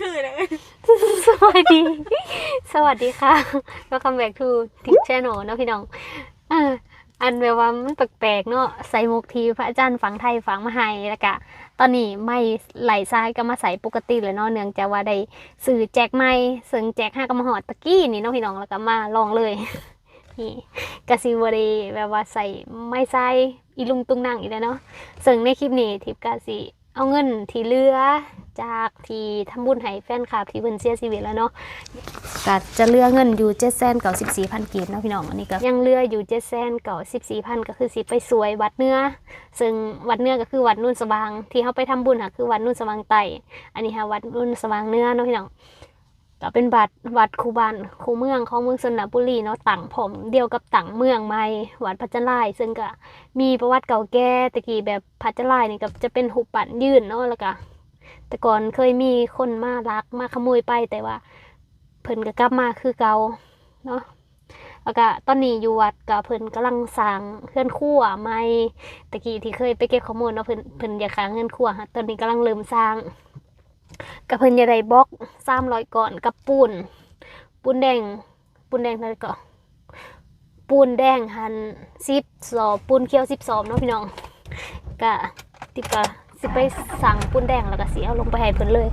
คือเลยสวัสดี สวัสดีค่ะ welcome back to Tip Channel เนาะพี่น้องอออันแบบว่ามันแปลกๆเนาะใส่มุกทีพระอาจารย์ฝังไทยฝังมาให้แล้วก็ตอนนี้ไม่ไหลซ้ายก็มาใส่ปกติเลยเนาะเนื่องจากว่าได้สื่อแจกไม่ซึ่งแจกห้ากมาหอดตะกี้นี่เนาะพี่น้องแล้วก็มาลองเลยนี่กสิบรีแบบว่าใส่ไม่ใส่อีลุงตุงนั่งอีกแล้วเนาะซึ่งในคลิปนี้ทิปกาสิ เอาเงินที่เหลือจากที่ทำบุญให้แฟนคลับที่เพิ่นเสียชีวิตแล้วเนาะก็จะเหลือเงินอยู่เจ็ดแสนเก่าสิบสี่พันกีบเนาะพี่น้องอันนี้ก็ยังเหลืออยู่เจ็ดแสนเก่าสิบสี่พันก็คือสิไปสวยวัดเนื้อ ซึ่งวัดเนื้อก็คือวัดนุ่นสว่าง ที่เขาไปทำบุญค่ะคือวัดนุ่นสว่างไตอันนี้ค่ะวัดนุ่นสว่างเนื้อเนาะพี่น้อง ก็เป็นบัตรวัดคูบานคูเมืองของเมืองสนบุรีเนาะต่างผมเดียวกับต่างเมืองใหม่วัดพัชรายซึ่งก็มีประวัติเก่าแก่ตะกี้แบบพัชรายนี่ก็จะเป็นหุบปั่นยื่นเนาะแล้วก็แต่ก่อนเคยมีคนมาลักมาขโมยไปแต่ว่า เพิ่นก็กลับมาคือเก่าเนาะแล้วก็ตอนนี้อยู่วัดก็เพิ่นกำลังสร้างเฮือนครัวใหม่ตะกี้ที่เคยไปเก็บข้อมูลเนาะเพิ่นเพิ่นอยากสร้าเฮือนครัวฮะตอนนี้กำลังเริ่มสร้าง ก็เพิ่นจะได้บล็อก300ก่อนกับปูน ปูนแดง ปูนแดงเท่าไหร่ก็ปูนแดงหัน10สอบปูนเขียว10สอบเนาะพี่น้องก็ติก็สิไปสั่งปูนแดงแล้วก็เสิเอาลงไปให้เพิ่นเลย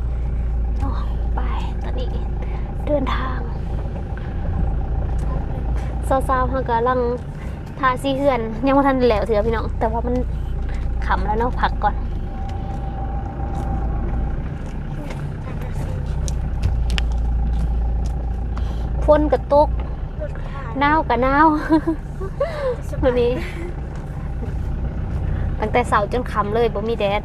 ไปตอนนี้เดินทางสาๆเขากำลังทาซีเฮือน ยังไม่ทันแล้วเถือะพี่น้อง แต่ว่ามันขำแล้วเนาะพักก่อน ฝ นกระตกหนาวกับหนาววันนี้ตั้งแต่เสาร์จนค่ำเลยบ่มีแดด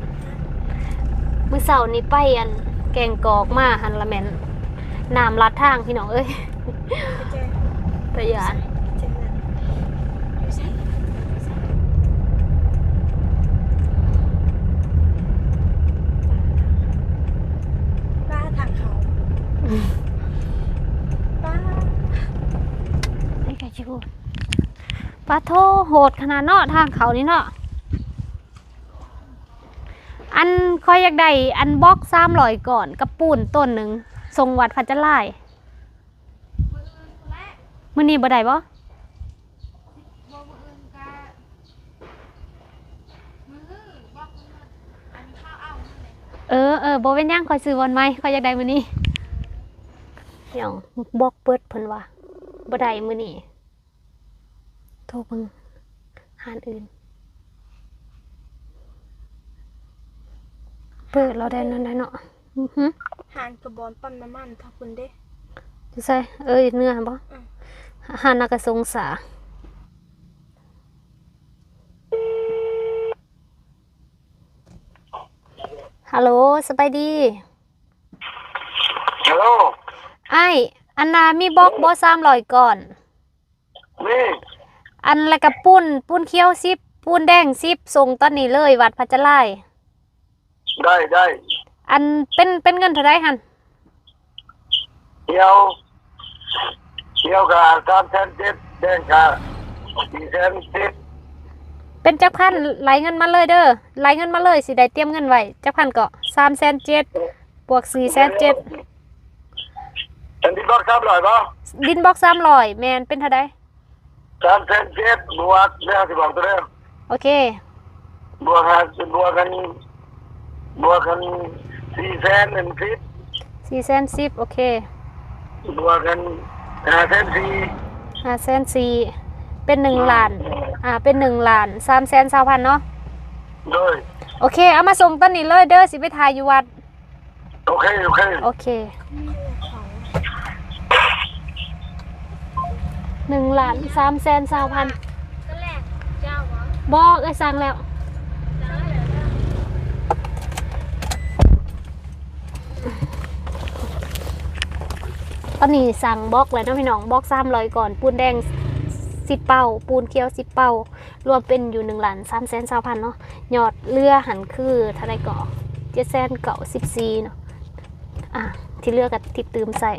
มื้อเสาร์นี้ไปอันแกงกอกมาหันละแมนน้ำลัดทางพี่น้องเอ้ยตะยาน ป้าทางเขาป้า นี่ไงชิบู ปลาโทโหดขนาดเนาะทางเขานี่เนาะอันคอยอยากได้อันบล็อกสามร้อยก่อนกับปูนต้นหนึ่งทรงวัดพัชรายมือนี้บ่ได้บ่เออเออโบเป็นหยังคอยซื้อวันไหมคอยอยากได้มือนี้เดี๋ยวบล็อกเปิดเพิ่นว่าบ่ได้มือนี้ รเบิ่งหานอื่น เปิดเราได้นั่นได้เนาะอือหือหานกระบอนปั๊มน้ำมันทับคุณเด้จะใส่เอ้ยเนื้อบ่อืมหานากระสงสาฮัลโหลสบายดี ฮัลโหลไอ้ายอันนามีบอกบ่สามร้อยก่อนนี่ อันแล้วก็ปุ้น ปุ้นเขียวซิบปุ้นแดงซิบส่งตอนนี้เลย วัดพัชรายได้ได้อันเป็นเป็นเงินเท่าไรหันเที่ยวเที่ยวกับสามแสนเจ็ดแดงกับสี่แสนเจ็ดเป็นจักพันไหลเงินมาเลยเด้อไหลเงินมาเลยสิได้เตรียมเงินไว้จักพันก็สามแสนเจ็ดบวกสี่แสนเจ็ดอันที่บอกสามร้อยป่ะดินบอกสามร้อยแมนเป็นเท่าไร สามแสนเจ็ดบวกเนี่ยที่บอกตัวเดิมโอเค บวกกันบวกกันบวกกันสี่แสนหนึ่งสิบสี่แสนสิบโอเคบวกกันห้าแสนสี่ห้าแสนสี่เป็นหนึ่งล้าน อ่า เป็นหนึ่งล้านสามแสนสามพันเนาะ โดยโอเค เอามาส่งต้นนี้เลยเด้อสิไปทายอยู่วัด โอเค โอเค โอเค หนึ่งล้านสามแสนสามพันก็อบอกไอ้สั่งแล้วตอนนี้สั่งบล็อกแล้วนะพี่น้องบล็อกสามร้อยก่อนปูนแดงสิบเป้า ปูนเขียวสิบเป้า รวมเป็นอยู่หนึ่งล้านสามแสนสามพันเนาะยอดเรือหันคือท่าไรก่อเจ็ดแสนเก่าสิบสี่เนาะอะที่เลือกกับที่ตืมใส่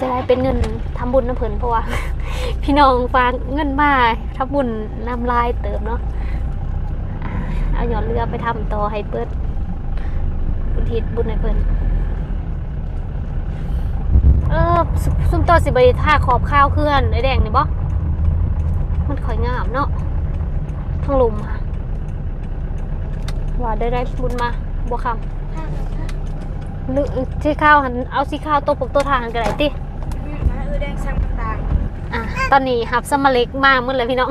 จะได้เป็นเงินทำบุญน้ำเพลินเพราะว่า พี่น้องฝากเงินมาทำบุญนำลายเติมเนาะเอาหยอดเรือไปทำต่อให้เปิดบุญทิศบุญให้เพลินเออซุซุ่มโตสิบริท่าขอบข้าวเคลื่อนไอ้แดงนี่บ่มันข่อยงามเนาะทั้งลุมค่ะว่าได้ได้บุญมาบัวคำ หรือที่ข้าวหันเอาสีข้าวตัวปกตัวทางหันกันไหนติมาเออแดงสั่งต่างอะตอนนี้หับสมาเล็กมากมืดเลยพี่น้อง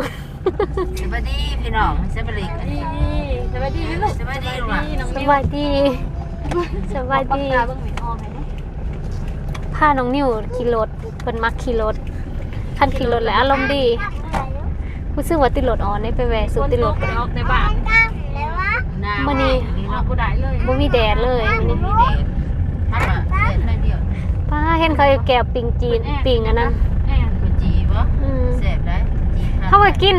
สวัสดีพี่น้องสวัสดีๆดีสวัสดีลูกสวัสดีลูกอะน้องสนิววัสดีสวัสดีปากกาเบิ่งหมิ่นออมให้นะพาน้องนิวขี่รถเพิ่นมักขี่รถคันขี่รถแล้วอารมณ์ดีรู้สึกว่าติดรถอ่อนได้ไปแวะซื้อติดรถฝนตกออกในบ้านมื้อนี้ออกบ่ได้เลยบ่มีแดดเลยมื้อนี้ เห็นเขาแก้วปิงจีนปิงอันนั้นแอนเป็นจีบ่อืมแสบได้จีเขาก็กิน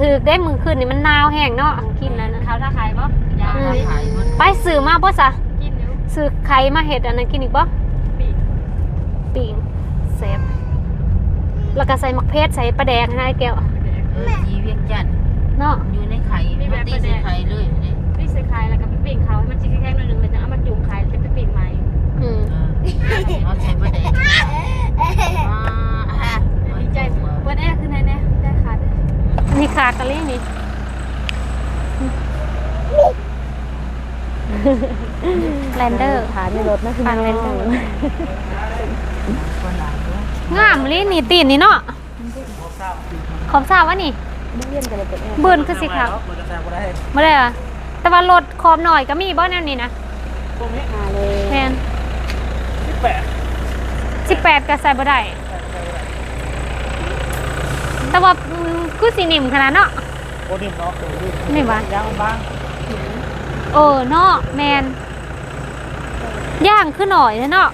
ถือได้มือคืนนี่มันหนาวแห้งเนาะกินแล้วนะเขาถ้าขายบ่ยาขายมันไปซื้อมาบ่ซะกินอยู่ซื้อไข่มาเฮ็ดอันนั้นกินอีกบ่ปีกปิงแซ่บแล้วก็ใส่มักเพชรใส่ปลาแดกให้ไอ้แก้วเออจีเวียงจันทร์เนาะอยู่ในไข่มันตีใส่ไข่เลยนี่ นี่ใส่ขายแล้วก็ไปปิ้งเขาให้มันชิ้นแข็งๆหน่อยหนึงแล้วจะเอามาจุ่มขายแล้วจะไปปิ้งใหม่อืม เออเขาใช้ประเด็นใจเปิดแอร์ขึ้นให้แน่ได้ขาดนนี้ขากะลี่นี่แลนเดอร์ขามีรถนะพี่ฟังอแลนเดอร์คนหลายด้วยงามลี่นี่ตีนนี่เนาะขอบทราบว่านี่เรียนกันเลยเป็นแอร์เบิ่นคือสิครับบ่ได้อะแต่ว่ารถขอบหน่อยก็มีบ่แนวนี้นะมาเลย แม่น18ก็ใส่บ่ได้แต่ว่าอืมคือสินิ่มขนาดเนาะโอ้ดิมเนาะโอ้ดิมนี่บ่ยังบ้างเออเนาะแม่นย่างคือหน่อยเนาะ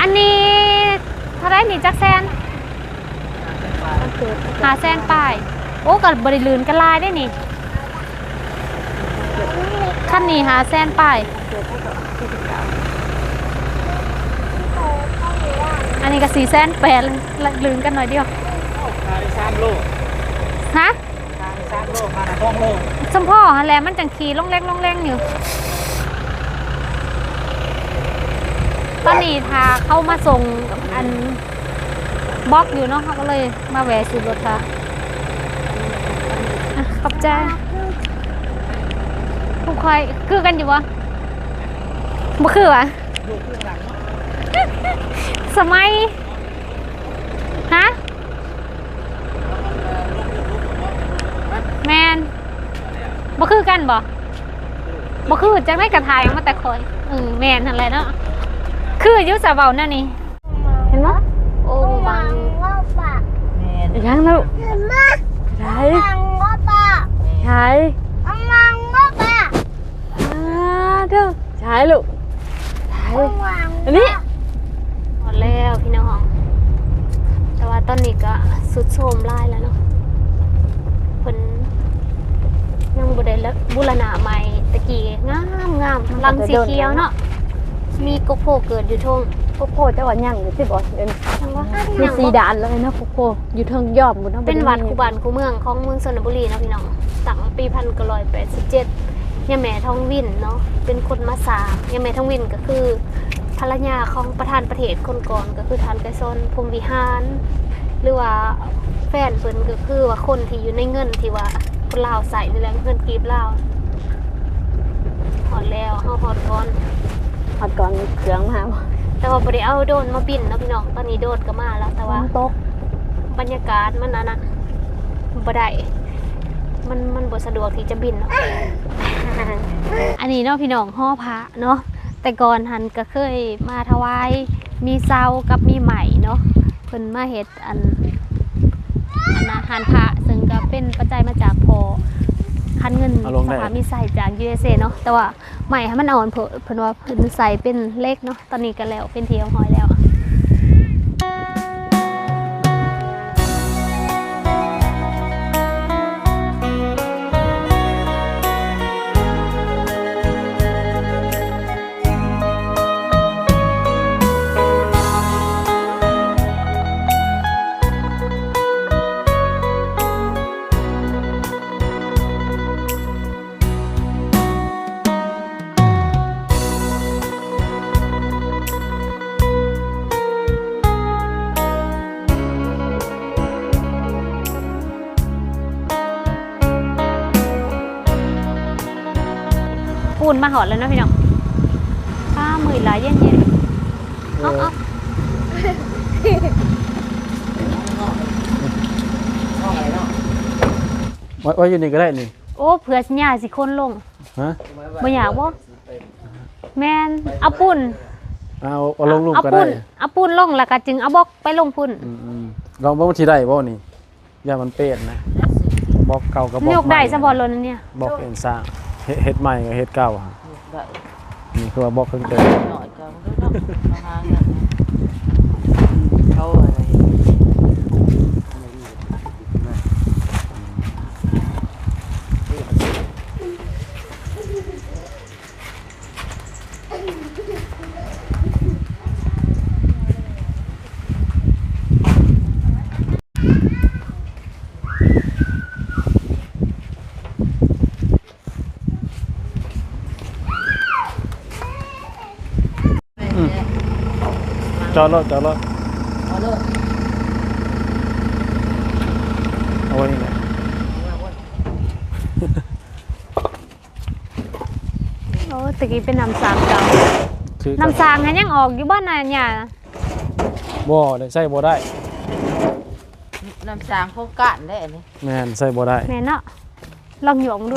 อันนี้เท่าไหรนี่จักแซนหาแซนป้ายโอ้กับบริลืนกันลายได้นี่ ขั้นนี้หาแซนป้ายอันนี้ก็สี่แซนแปดเลยลืนกันหน่อยเดียวมาได้สามโลฮะมาได้สามโลมาได้สองโลสมพ่อฮะแหล้วมันจังขี่ล่องแรงล่องแรงอยู่ตอนนี้ทาเข้ามาส่งอันบล็อกอยู่เนาะเขาก็เลยมาแหวะซื้อรถค่ะขอบใจ คอยคือกันอยู่วะบ่คือวะสมัยฮะแมนบ่คือกันบ่บ่คือจังได้กระทายออกมาแต่คอยเออแมนนั่นแหละเนาะคืออยุสาเบานั่นนี่เห็นไหมโอ้บังแม่นยังแล้วใช่ใช่อ่า เด้อใช่ลูกใช่อันนี้หมดแล้วพี่น้อง แต่ว่าตอนนี้ก็สุดโทรมไล่แล้วเนาะเพิ่นยังบ่ได้ละบูรณะใหม่ตะกี้งามงามลังสีเขียวเนาะมีโกโพเกิดอยู่ทงโคโค่เจ้าวันยังอยู่ที่บ่เอ็นจังว่ามีสีด่านเลยนะโคโค่อยู่เทิงยอมหมดเนาะเป็นวัดคูบานคูเมืองของเมืองชนบุรีเนาะพี่น้องตั้งปีพันเก้าร้อยแปดสิบเจ็ด ยายแม่ทองวินเนาะเป็นคนมาสร้างยายแม่ทองวินก็คือภรรยาของประธานประเทศคนก่อนก็คือทานไกซอนพรหมวิหาร หรือว่าแฟนเพิ่นก็คือว่าคนที่อยู่ในเงินที่ว่าคนลาวใส่นี่แหละเงินกีบลาวหอดแล้วเฮาหอดก่อนหอดก่อนเครื่องมาบ่แต่ว่าบ่ได้เอาโดรนมาบินเนาะพี่น้องตอนนี้โดรนก็มาแล้วแต่ว่าตกบรรยากาศมันอันนะบ่ได้ มันมันบ่สะดวกที่จะบินเนาะ อันนี้เนาะพี่น้องห่อพระเนาะแต่ก่อนหันก็เคยมาถวายมีเซากับมีไหมเนาะเพิ่นมาเฮ็ดอันอันอาหารพระซึ่งก็เป็นปัจจัยมาจากพอคันเงินเอาลงได้สภามีใส่จาก USA เนาะแต่ว่าไหมให้มันอ่อนเพิ่นเพิ่นว่าเพิ่นใส่เป็นเล็กเนาะตอนนี้ก็แล้วเป็นเทียมหอยแล้ว มาหอดแล้วเนาะพี่น้องป้ามือหลายเย็นเย็นๆเอาเอาไว้ไว้อยู่นี่ก็ได้นี่โอ้เผื่อสัญญาสิคนลงฮะบ่อยากบ่แมนเอาปูนเอาเอาลงลูกเอาก็ปูได้นเอาปูนลงแล้วก็จึงเอาบล็อกไปลงพุ่นอืมอืมลองเบิ่งว่าสิได้บ่นี่อย่ามันเป็ดนะบอกเก่ากับบอกยกได้ใหม่ซะบ่ลนเนี่ยบอกเอ็นสร้างเฮ็ดเฮ็ดใหม่กับเฮ็ดเก่าฮะ ได้นี่คือว่าบอกเพิ่งเติม หน่อยก็มันก็ต้องมาหากันนะเขาอะไร จอดรถจอดรถเอาเลยเอาไว้นี่แหละโอ้ตะกี้เป็นน้ำสางเก่าคือน้ำสางหันยังออกอยู่บ้านน่ะเนี่ยบ่ได้ใส่บ่ได้น้ำสางโครงการได้อันนี้แม่นใส่บ่ได้แม่นเนาะลองหยองดู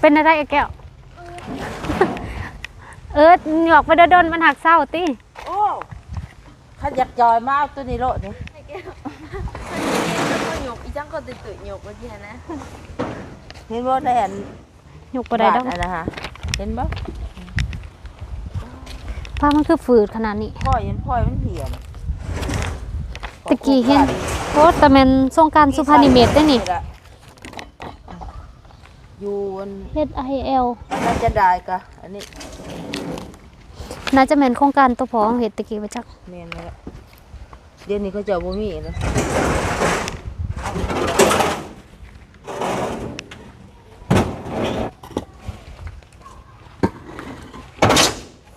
เป็นอะไรไอ้แก้ว เออหยอกไปโดนๆมันหักเศร้าติโอ้ขันอยากจอยมาเอาตัวนี้โลดนี่หยกอีจังก็ตื่นตื่นหยกเมื่อกี้นะเห็นบ่ได้อันหยกบ่ได้ดอกบ้านอันนะฮะเห็นบ่ป้ามันคือฝืดขนาดนี้พ่อยเห็นพ่อยมันเหี่ยมตะกี้เห็นโอ้แต่แม่นสงกรารสุพรรณิเมตได้นี่อยู่อัน HIL น่าจะได้กะอันนี้ น่าจะแม่นโครงการตัวพอของเฮ็ดตะกี้ว่าจักแม่นแล้วเดี๋ยวนี้เขาเจะบ่มีแล้ว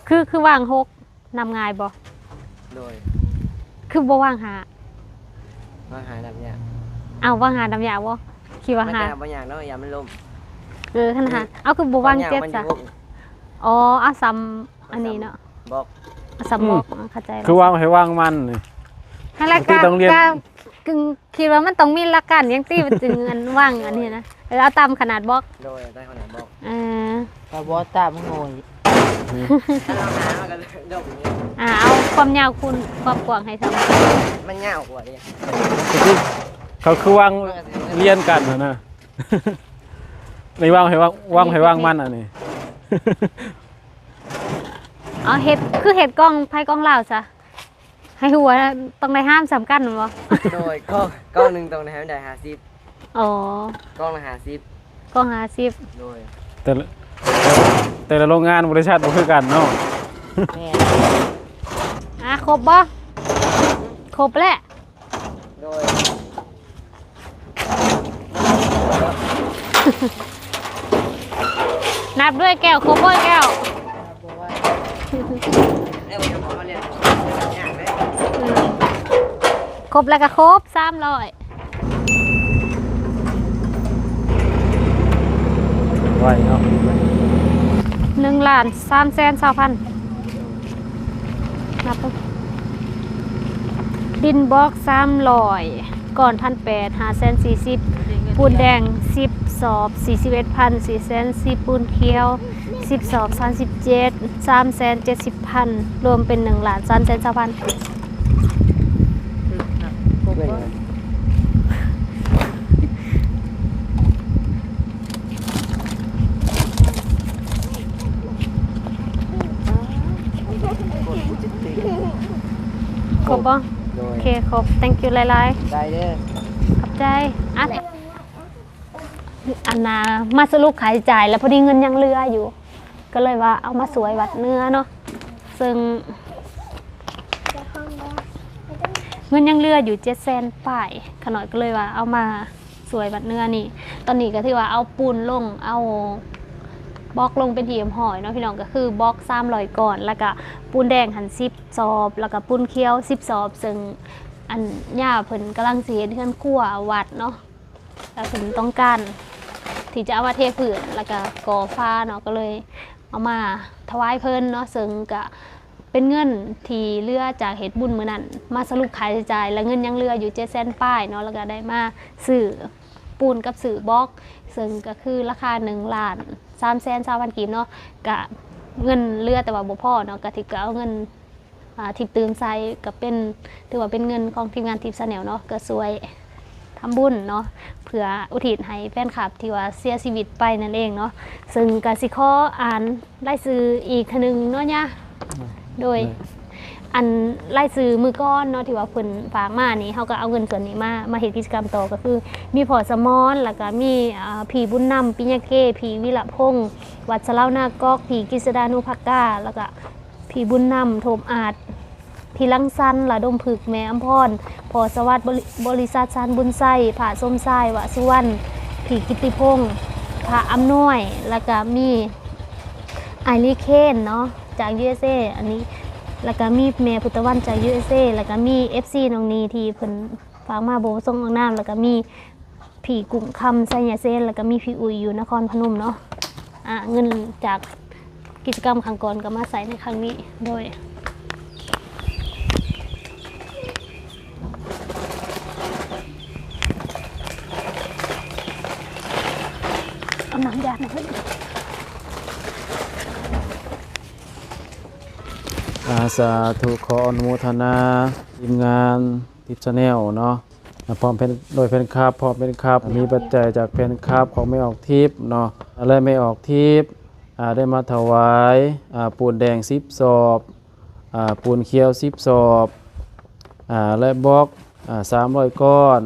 คือคือวางหกนำง่ายบ่โดยคือบ่วางหามาหาแบบเนี้ยเอาวางหานำยาบ่คิดว่ามันหาแต่บางอย่างเนาะอย่ามันล่ม เออคันหาเอาคือบ่วางบอย่เจ็ดมันจ้ะอยู่อ๋อเอาซ้ำอันนี้เนาะ บอกเอาซ้ำบอกเข้าใจแล้วคือวางให้วางมันนี่ให้ละบางทีกาต้องเรียนกากึ่งคิดว่ามันต้องมีหลักการอยังตีจึงอันว่างอันนี้นะเออเอาตามขนาดบล็อกโดยได้คนไหนบอกเออก็บ่ตามโง่ยถ้าเราหามันก็เลยดมอย่างเงี้ยอ่าเอาความยาวคูณความกว้างให้เท่ามันเง่ากว่าดิคือเขาคือวางเรียนกันนะนะนี่วางให้วางวางให้วางมันอันนี้ เอาเห็ดคือเห็ดกล้องไพ่กล้องลาวจ้ะให้หัวต้องได้ห้ามสำคัญบ่โดยก็กล้องหนึ่งตรงไหนมันได้หาซิปอ๋อกล้องละหาซิปกล้องห้าสิบโดยแต่ละแต่ละโรงงานบริษัทบ่คือกันเนาะแม่นอะครบบ่ครบแล้วโดยนับด้วยแก้วครบบ่แก้วบ่ว่า เอ้ยผมมาเรียนยากไหมอืมครบแล้วก็ครบสามร้อยไว้เนาะหนึ่งล้านสามแสนสองพันนับดูดินบล็อกสามร้อยก่อนพันแปดหาแสนสี่สิบปูนแดงสิบสอบสี่สิบเอ็ดพันสี่แสนสี่ปูนเขียว สิบสอบสามสิบเจ็ดสามแสนเจ็ดสิบพันรวมเป็นหนึ่งล้านสามแสนสองพันถึกนะครบบ่ครบป่ะโดโอยเคครบ thank you หลายได้เด้อๆขอบใจอันอันนามาสรุปขายจ่ายแล้วพอดีเงินยังเหลืออยู่ ก็เลยว่าเอามาสวยวัดเนื้อเนาะซึ่งเงินยังเลืออยู่เจ็ดแสนป้ายขน่อยก็เลยว่าเอามาสวยบัดเนื้อนี่ ตอนนี้ก็ที่ว่าเอาปูนลงเอาบล็อกลงเป็นทีมหอยเนาะพี่น้องก็คือบล็อกซ้ำลอยก่อน แล้วก็ปูนแดงหันซิบซอบ แล้วก็ปูนเคี้ยวซิบซอบ ซึ่งอันย่าเพิ่นกำลังเสียเพื่อนคั่ววัดเนาะแล้วเพิ่นต้องการที่จะเอามาเทพื้นแล้วก็ก่อฟ้าเนาะก็เลย เอามาถวายเพิ่นเนาะซึ่งก็เป็นเงินที่เลือจากเหตุบุญมือนั้น มาสรุปค่าใช้จ่าย และเงินยังเลืออยู่7แสนป้ายเนาะแล้วก็ได้มาซื้อปูนกับซื้อบล็อก ซึ่งก็คือราคา1ล้าน3แสน3พันกีบเนาะก็เงินเลือแต่ว่าบ่พอเนาะก็ที่ก็เอาเงินอ่าทิปตื่นใส่ก็เป็นถือว่าเป็นเงินของทีมงานทิปสแนลเนาะก็สวย ทำบุญเนาะเพื่ออุทิศให้แฟนคลับที่ว่าเสียชีวิตไปนั่นเองเนาะซึ่งกสิขออ่านรายชื่ออีกเทื่อหนึงเนาะเนี่ยโดยอันรายชื่อมือก้อนเนาะที่ว่าเพิ่นฝากมานี่เฮาก็เอาเงินส่วนนี้มามาเฮ็ดกิจกรรมต่อก็คือ มีพอสมอนแล้วก็มีอ่าผีบุญนำปิญญาเก้ผีวิระพงษ์วัดสะเล่านากอกผีกิษดานุภักกาแล้วก็ผีบุญนำโทมอาจ พี่ลังสันละดมผึกแม่อัมพรพอสวัสดิ์บริษัทชันบุญไส้ผาส้มไส้วะสุวรรณผีกิติพงศ์ผาอำนวย แล้วก็มีไอรีเคนเนาะจาก USA อันนี้แล้วก็มีแม่พุทธวันจาก USA แล้วก็มี FC น้องนีที่เพิ่นฝากมาโบส่งออกน้ำแล้วก็มีผีกลุ่มคำไซยาเซนแล้วก็มีพี่อุยอยู่นครพนมเนาะอะเงินจากกิจกรรมครั้งก่อนก็มาใส่ในครั้งนี้โดยาน้ำยามาให้อาสาธุขออนุโมทนาทีมงานทิปชาแนลเนาะพร้อมเป็นโดยเป็นคราบพร้อมเป็นคราบมีปัจจัยจากเป็นคราบของไม่ออกทิพย์เนาะและไม่ออกทิพย์อ่าได้มาถวายอาปูนแดงสิบศอกอ่าปูนเขียวสิบศอกอ่าและบล็อกสามร้อยก้อน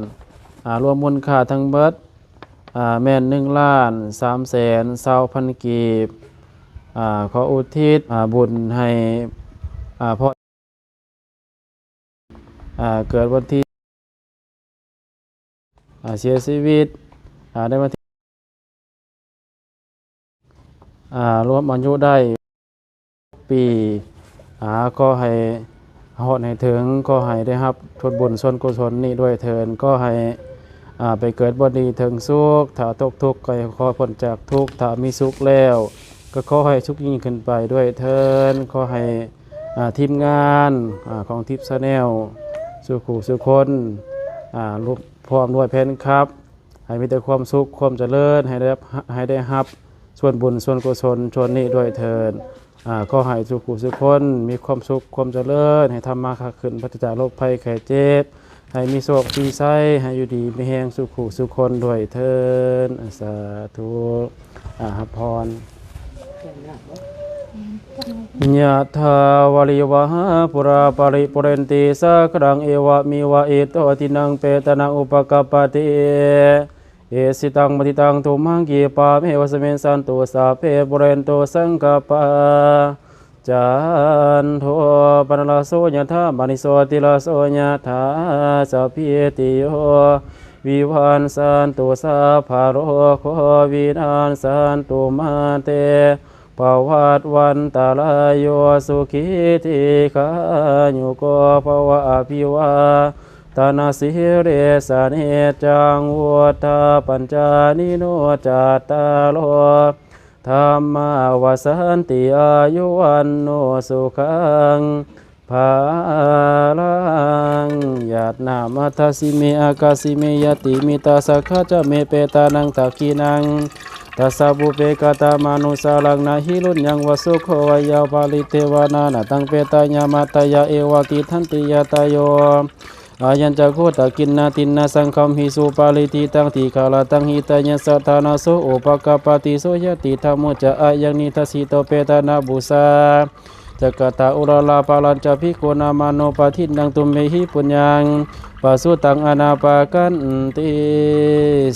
อารวมมูลค่าทั้งเบิด แม่นหนึ่งล้านสามแสนเศร้าพันกีบขออุทิศบุญให้อ่อเกิดวันที่เสียชีวิตอ่าในวันที่อ่ารวมอายุได้ปีก็ให้หอดให้ถึงก็ให้ได้ครับทดบุญส่วนกุศลนี้ด้วยเถินก็ให้ ไปเกิดบดีถึงสุขถ้าตกทุกข์ก็ขอพ้นจากทุกข์ถ้ามีสุขแล้ว ก็ขอให้สุขยิ่งขึ้นไปด้วยเถินขอให้อทีมงานอของทิปชาแนลสุขูสุคนรวมพร้อมด้วยเพนครับ ให้มีแต่ความสุขความเจริญให้ได้ให้ได้รับส่วนบุญส่วนกุศลชวนนี้ด้วยเถิดอ่าก็ให้สุขูสุคนมีความสุขความเจริญ ให้ทำมาค้าขึ้นพัฒจาโรคภัยไข้เจ็บ ให้มีโชคมีไส้ให้อยู่ดีไมีแห้งสุขูสุคนด้วยเถิดสาธุอาพรยะถาวริวหาปุราปริปุเรนติสากรังเอวะมิวะเอโตตินังเปตนังอุปกปปติเอสิตังมติตังทุมังกีปาเมวะสเมนสันตุสาเพปุเรนโตสังกปา จันโทปนลาโสยะธามานิโสติลาโสยะธาสัพพิติโยวิวันสันตุสาภาโรโควินานสันตุมาเตปวัตวันตาลายโยสุขิติขายุโกภวะอภิวาตานาสิเรสานิจังวุฒาปัญจานิโนจัตตาโล ธรรมาวสันติอายุวันโนสุขังภาลังยาตนามัทสิเมอากาสิเมยติมิตาสักขจะเมเปตานังตักกีนังตัสสะบุเปกตามานุสาลังนาหิรุญญังวสุขวายาปาลิเทวานานตังเปตายามาตายาเอวากิทันติยาตายโย อายัญจักโคตะกินนาตินนาสังคมหิสุปาลิติตังติคาลาตังหิตายัสสะทานาโสโอปกปาติโสยติธรรมจะอายังนิทัสิโตเปตานาบุษา จักตาอุราลาปาลันจะพิโกนามาโนปาทินังตุมเมหิปุญญังปาสุตังอนาปากันติ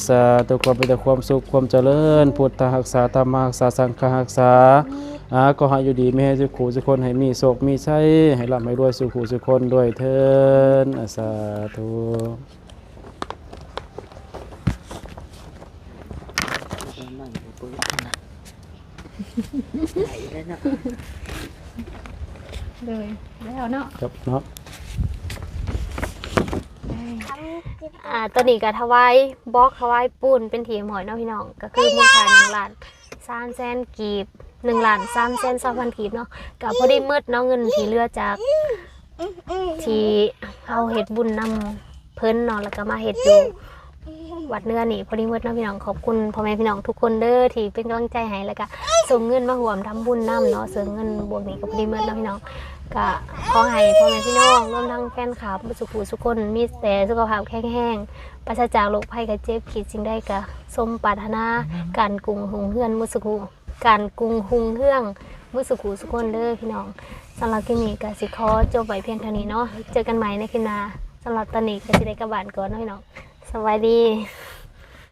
สาธุความเป็นแต่ความสุขความเจริญ พุทธรักษาธรรมรักษาสังฆรักษาอาก็ห้อยู่ดีไม่ให้สุขสุคนให้มีโศกมีชัยให้ร่ำให้รวยสุขสุคนด้วยเถินสาธุไหนแล้วเนาะ เลยแล้วเนาะครับเนาะแล้วอ่าตัวนี้ก็ถวายบล็อกถวายปูนเป็นทีหมอยเนาะพี่น้องก็คือมูลค่าหนึ่งล้านสามแสนกีบหนึ่งล้านสามแสนสองพันกีบเนาะก็พอดีมืดเนาะเงินที่เหลือจากที่เอาเฮ็ดบุญนำเพิ่นเนาะแล้วก็มาเฮ็ดอยู่วัดเนื้อนี่พอดีมืดเนาะพี่น้องขอบคุณพ่อแม่พี่น้องทุกคนเด้อที่เป็นกำลังใจให้แล้วก็ส่งเงินมาห่วมทำบุญนํเนาะเสริมเงินบวกนี้ก็พอดีมืดเนาะพี่น้อง ก็ขอให้พ่อแม่พี่น้องรวมทั้งแฟนคลับสุขุสุขคนมีแต่สุขภาพแข็งแรงปราศจากโรคภัยไข้เจ็บคิดสิ่งใดก็สมปรารถนาการกรุงหุงเฮือนมุสุขุการกรุงหุงเฮืองมุสุขุสุขคนเด้อพี่น้องสำหรับคลิปนี้ก็สิขอจบไว้เพียงเท่านี้เนาะเจอกันใหม่ในคลิปหน้าสำหรับตอนนี้ก็สิได้กลับบ้านก่อนเนาะพี่น้องสวัสดี